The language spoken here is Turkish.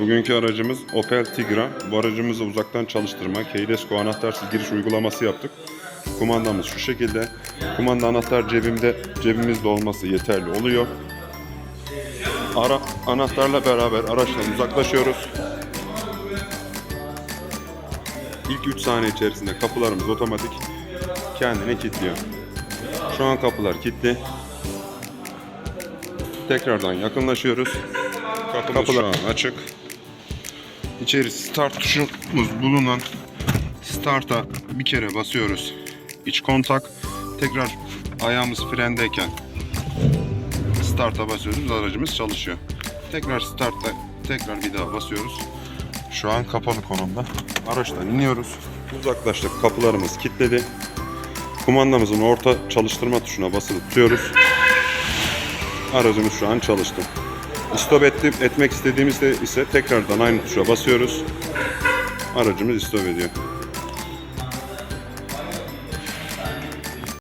Bugünkü aracımız Opel Tigra. Bu aracımızı uzaktan çalıştırma, Keylesco anahtarsız giriş uygulaması yaptık. Kumandamız şu şekilde. Kumanda anahtar cebimde, cebimizde olması yeterli oluyor. Ara, anahtarla beraber araçtan uzaklaşıyoruz. İlk 3 saniye içerisinde kapılarımız otomatik kendini kilitliyor. Şu an kapılar kilitli. Tekrardan yakınlaşıyoruz. Kapımız şu an açık. İçeri start tuşumuz bulunan start'a bir kere basıyoruz. İç kontak. Tekrar ayağımız frendeyken start'a basıyoruz. Aracımız çalışıyor. Tekrar start'a tekrar bir daha basıyoruz. Şu an kapalı konumda. Araçtan iniyoruz. Uzaklaştık. Kapılarımız kilitledi. Kumandamızın orta çalıştırma tuşuna basılı tutuyoruz. Aracımız şu an çalıştı. Stop etti, etmek istediğimizde ise tekrardan aynı tuşa basıyoruz. Aracımız stop ediyor.